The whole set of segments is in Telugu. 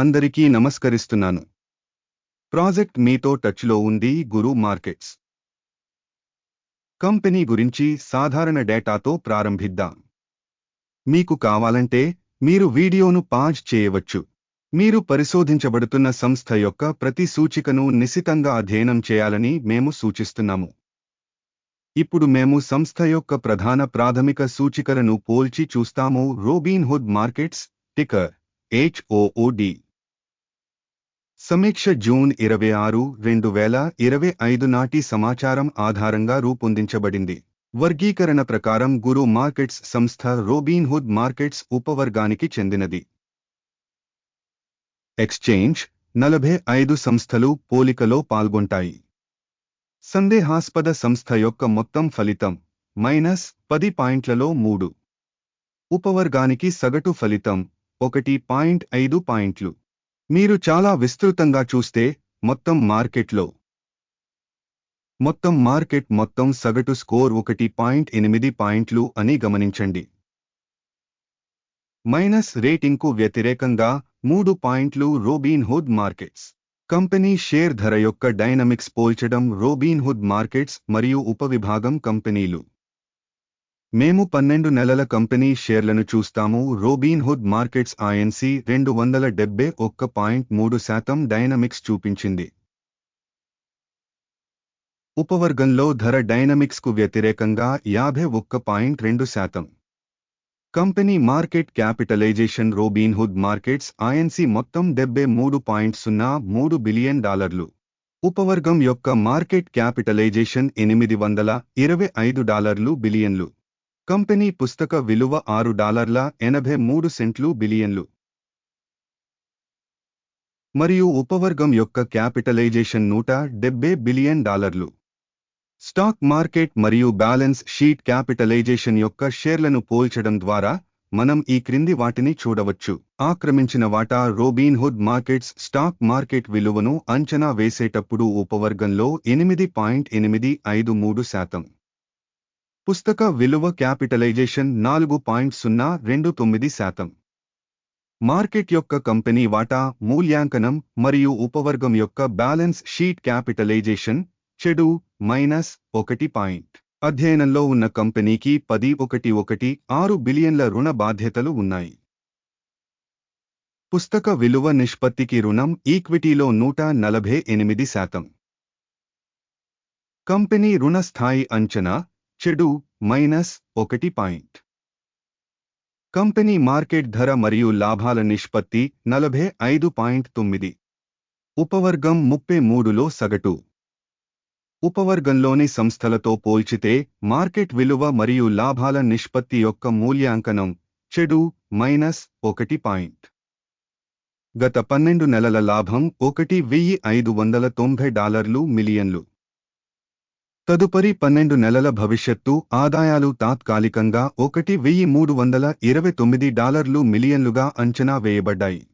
అందరికీ నమస్కరిస్తున్నాను. ప్రాజెక్ట్ మీతో టచ్లో ఉంది గురు మార్కెట్స్. కంపెనీ గురించి సాధారణ డేటాతో ప్రారంభిద్దాం. మీకు కావాలంటే మీరు వీడియోను పాజ్ చేయవచ్చు. మీరు పరిశోధించబడుతున్న సంస్థ యొక్క ప్రతి సూచికను నిశితంగా అధ్యయనం చేయాలని మేము సూచిస్తున్నాము. ఇప్పుడు మేము సంస్థ యొక్క ప్రధాన ప్రాథమిక సూచికలను పోల్చి చూస్తాము. Robin Hood markets ticker H O O D సమీక్ష జూన్ ఇరవై ఆరు రెండు వేల ఇరవై ఐదు నాటి సమాచారం ఆధారంగా రూపొందించబడింది. వర్గీకరణ ప్రకారం గురు మార్కెట్స్ సంస్థ రోబీన్హుడ్ మార్కెట్స్ ఉపవర్గానికి చెందినది. ఎక్స్చేంజ్ నలభై ఐదు సంస్థలు పోలికలో పాల్గొంటాయి. సందేహాస్పద సంస్థ యొక్క మొత్తం ఫలితం మైనస్ పది పాయింట్లలో మూడు. ఉపవర్గానికి సగటు ఫలితం ఒకటి పాయింట్ ఐదు పాయింట్లు. మీరు చాలా విస్తృతంగా చూస్తే మొత్తం మార్కెట్లో. మొత్తం మార్కెట్ మొత్తం సగటు స్కోర్ ఒకటి పాయింట్ ఎనిమిది పాయింట్లు అని గమనించండి. మైనస్ రేటింగ్కు వ్యతిరేకంగా మూడు పాయింట్లు రోబీన్హుడ్ మార్కెట్స్ కంపెనీ షేర్ ధర యొక్క డైనమిక్స్ పోల్చడం రోబీన్హుడ్ మార్కెట్స్ మరియు ఉపవిభాగం కంపెనీలు. మేము పన్నెండు నెలల కంపెనీ షేర్లను చూస్తాము. రోబీన్ హుడ్ మార్కెట్స్ ఐఎన్సి రెండు వందల డెబ్బై ఒక్క పాయింట్ మూడు శాతం డైనమిక్స్ చూపించింది. ఉపవర్గంలో ధర డైనమిక్స్కు వ్యతిరేకంగా యాభై ఒక్క పాయింట్ రెండు శాతం. Company market capitalization Robin Hood Markets INC మొత్తం డెబ్బై మూడు పాయింట్ సున్నా మూడు బిలియన్ డాలర్లు. ఉపవర్గం యొక్క మార్కెట్ క్యాపిటలైజేషన్ ఎనిమిది వందల ఇరవై ఐదు డాలర్లు బిలియన్లు. కంపెనీ పుస్తక విలువ ఆరు డాలర్ల ఎనభై మూడు సెంట్లు బిలియన్లు. మరియు ఉపవర్గం యొక్క క్యాపిటలైజేషన్ నూట డెబ్బై బిలియన్ డాలర్లు. స్టాక్ మార్కెట్ మరియు బ్యాలెన్స్ షీట్ క్యాపిటలైజేషన్ యొక్క షేర్లను పోల్చడం ద్వారా మనం ఈ క్రింది వాటిని చూడవచ్చు. ఆక్రమించిన వాటా రోబీన్హుడ్ మార్కెట్స్ స్టాక్ మార్కెట్ విలువను అంచనా వేసేటప్పుడు ఉపవర్గంలో ఎనిమిది పాయింట్ ఎనిమిది ఐదు మూడు శాతం. పుస్తక విలువ క్యాపిటలైజేషన్ నాలుగు పాయింట్ సున్నా రెండు తొమ్మిది శాతం. మార్కెట్ యొక్క కంపెనీ వాటా మూల్యాంకనం మరియు ఉపవర్గం యొక్క బ్యాలెన్స్ షీట్ క్యాపిటలైజేషన్ చెడు మైనస్ ఒకటి పాయింట్. అధ్యయనంలో ఉన్న కంపెనీకి పది ఒకటి ఒకటి ఆరు బిలియన్ల రుణ బాధ్యతలు ఉన్నాయి. పుస్తక విలువ నిష్పత్తికి రుణం ఈక్విటీలో నూట నలభై ఎనిమిది శాతం. కంపెనీ రుణ స్థాయి అంచనా చెడు మైనస్ ఒకటి పాయింట్. కంపెనీ మార్కెట్ ధర మరియు లాభాల నిష్పత్తి నలభై ఐదు పాయింట్ తొమ్మిది. ఉపవర్గం ముప్పై మూడులో సగటు. ఉపవర్గంలోని సంస్థలతో పోల్చితే మార్కెట్ విలువ మరియు లాభాల నిష్పత్తి యొక్క మూల్యాంకనం చెడు మైనస్ ఒకటి పాయింట్. గత పన్నెండు నెలల లాభం ఒకటి వెయ్యి ఐదు వందల తొంభై డాలర్లు మిలియన్లు. తదుపరి పన్నెండు నెలల భవిష్యత్తు ఆదాయాలు తాత్కాలికంగా ఒకటి వెయ్యి మూడు వందల ఇరవై తొమ్మిది డాలర్లు మిలియన్లుగా అంచనా వేయబడ్డాయి.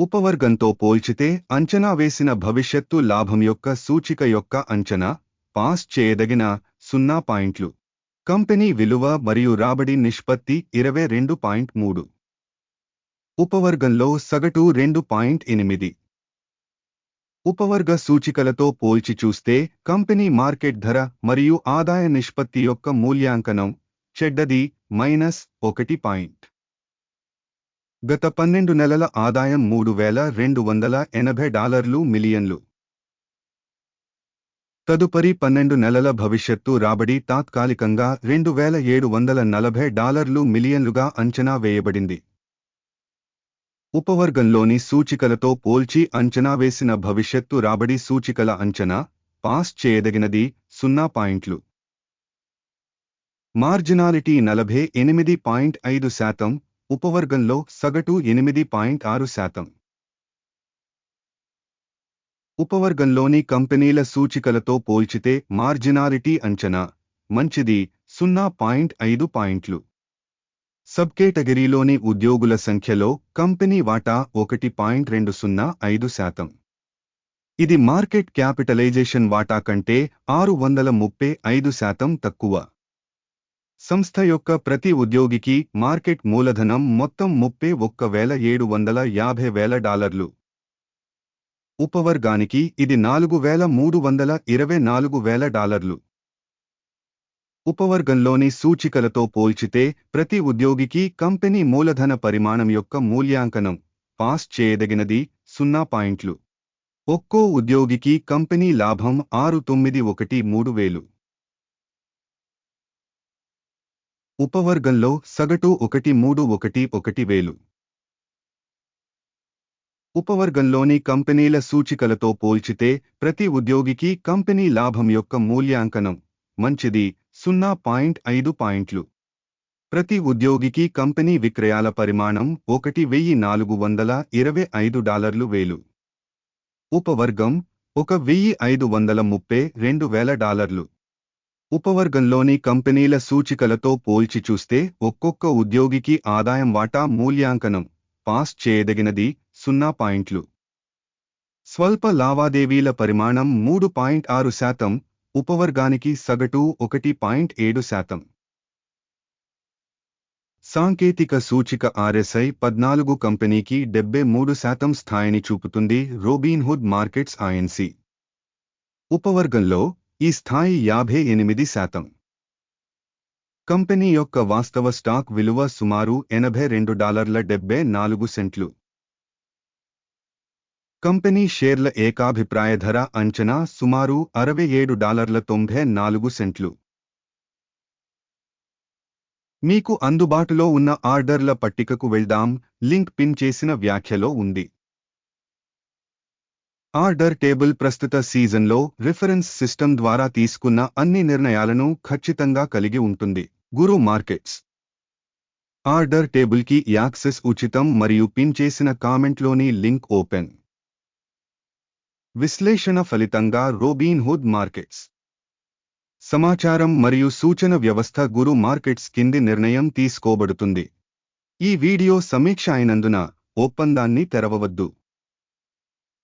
ఉపవర్గంతో పోల్చితే అంచనా వేసిన భవిష్యత్తు లాభం యొక్క సూచిక యొక్క అంచనా పాస్ చేయదగిన సున్నా పాయింట్లు. కంపెనీ విలువ మరియు రాబడి నిష్పత్తి ఇరవై రెండు పాయింట్ మూడు. ఉపవర్గంలో సగటు రెండు పాయింట్ ఎనిమిది. ఉపవర్గ సూచికలతో పోల్చి చూస్తే కంపెనీ మార్కెట్ ధర మరియు ఆదాయ నిష్పత్తి యొక్క మూల్యాంకనం చెడ్డది మైనస్ ఒకటి పాయింట్. గత పన్నెండు నెలల ఆదాయం మూడు వేల రెండు వందల ఎనభై డాలర్లు మిలియన్లు. తదుపరి పన్నెండు నెలల భవిష్యత్తు రాబడి తాత్కాలికంగా రెండు వేల ఏడు వందల నలభై డాలర్లు మిలియన్లుగా అంచనా వేయబడింది. ఉపవర్గంలోని సూచికలతో పోల్చి అంచనా వేసిన భవిష్యత్తు రాబడి సూచికల అంచనా పాస్ చేయదగినది సున్నా పాయింట్లు. మార్జినాలిటీ నలభై ఎనిమిది పాయింట్ ఐదు శాతం ఉపవర్గంలో సగటు ఎనిమిది పాయింట్ ఆరు శాతం. ఉపవర్గంలోని కంపెనీల సూచికలతో పోల్చితే మార్జినాలిటీ అంచనా మంచిది సున్నా పాయింట్ ఐదు పాయింట్లు. సబ్ కేటగిరీలోని ఉద్యోగుల సంఖ్యలో కంపెనీ వాటా ఒకటి పాయింట్ రెండు సున్నా ఐదు శాతం. ఇది మార్కెట్ క్యాపిటలైజేషన్ వాటా కంటే ఆరు వందల ముప్పై ఐదు శాతం తక్కువ. సంస్థ యొక్క ప్రతి ఉద్యోగికి మార్కెట్ మూలధనం మొత్తం ముప్పై ఒక్క వేల ఏడు వందల యాభై వేల డాలర్లు. ఉపవర్గానికి ఇది నాలుగు వేల మూడు వందల ఇరవై నాలుగు వేల డాలర్లు. ఉపవర్గంలోని సూచికలతో పోల్చితే ప్రతి ఉద్యోగికి కంపెనీ మూలధన పరిమాణం యొక్క మూల్యాంకనం పాస్ చేయదగినది సున్నా పాయింట్లు. ఒక్కో ఉద్యోగికి కంపెనీ లాభం ఆరు తొమ్మిది ఒకటి మూడు వేలు. ఉపవర్గంలో సగటు ఒకటి మూడు ఒకటి ఒకటి వేలు. ఉపవర్గంలోని కంపెనీల సూచికలతో పోల్చితే ప్రతి ఉద్యోగికి కంపెనీ లాభం యొక్క మూల్యాంకనం మంచిది సున్నా పాయింట్ ఐదు పాయింట్లు. ప్రతి ఉద్యోగికి కంపెనీ విక్రయాల పరిమాణం ఒకటి వెయ్యి నాలుగు వందల ఇరవై ఐదు డాలర్లు వేలు. ఉపవర్గం ఒక వెయ్యి ఐదు వందల ముప్పై రెండు వేల డాలర్లు. ఉపవర్గంలోని కంపెనీల సూచికలతో పోల్చి చూస్తే ఒక్కొక్క ఉద్యోగికి ఆదాయం వాటా మూల్యాంకనం పాస్ చేయదగినది సున్నా పాయింట్లు. స్వల్ప లావాదేవీల పరిమాణం మూడు పాయింట్ ఆరు శాతం ఉపవర్గానికి సగటు ఒకటి పాయింట్ ఏడు శాతం. సాంకేతిక సూచిక ఆర్ఎస్ఐ పద్నాలుగు కంపెనీకి డెబ్బై మూడు శాతం స్థాయిని చూపుతుంది రోబిన్హుడ్ మార్కెట్స్ ఐఎన్సి ఉపవర్గంలో ఈ స్థాయి యాభై ఎనిమిది శాతం. కంపెనీ యొక్క వాస్తవ స్టాక్ విలువ సుమారు ఎనభై రెండు డాలర్ల డెబ్బై నాలుగు సెంట్లు. కంపెనీ షేర్ల ఏకాభిప్రాయ ధర అంచనా సుమారు అరవై ఏడు డాలర్ల తొంభై నాలుగు సెంట్లు. మీకు అందుబాటులో ఉన్న ఆర్డర్ల పట్టికకు వెళ్దాం లింక్ పిన్ చేసిన వ్యాఖ్యలో ఉంది. ఆర్డర్ టేబుల్ ప్రస్తుత సీజన్లో రిఫరెన్స్ సిస్టమ్ ద్వారా తీసుకున్న అన్ని నిర్ణయాలను ఖచ్చితంగా కలిగి ఉంటుంది. గురు మార్కెట్స్. ఆర్డర్ టేబుల్కి యాక్సెస్ ఉచితం మరియు పిన్ చేసిన కామెంట్లోని లింక్ ఓపెన్. విశ్లేషణ ఫలితంగా రోబీన్ హుడ్ మార్కెట్స్. సమాచారం మరియు సూచన వ్యవస్థ గురు మార్కెట్స్ కింది నిర్ణయం తీసుకోబడుతుంది. ఈ వీడియో సమీక్ష అయినందున ఒప్పందాన్ని తెరవవద్దు.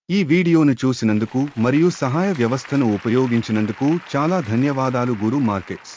ఈ వీడియోను చూసినందుకు మరియు సహాయ వ్యవస్థను ఉపయోగించినందుకు చాలా ధన్యవాదాలు గురు మార్కెట్స్.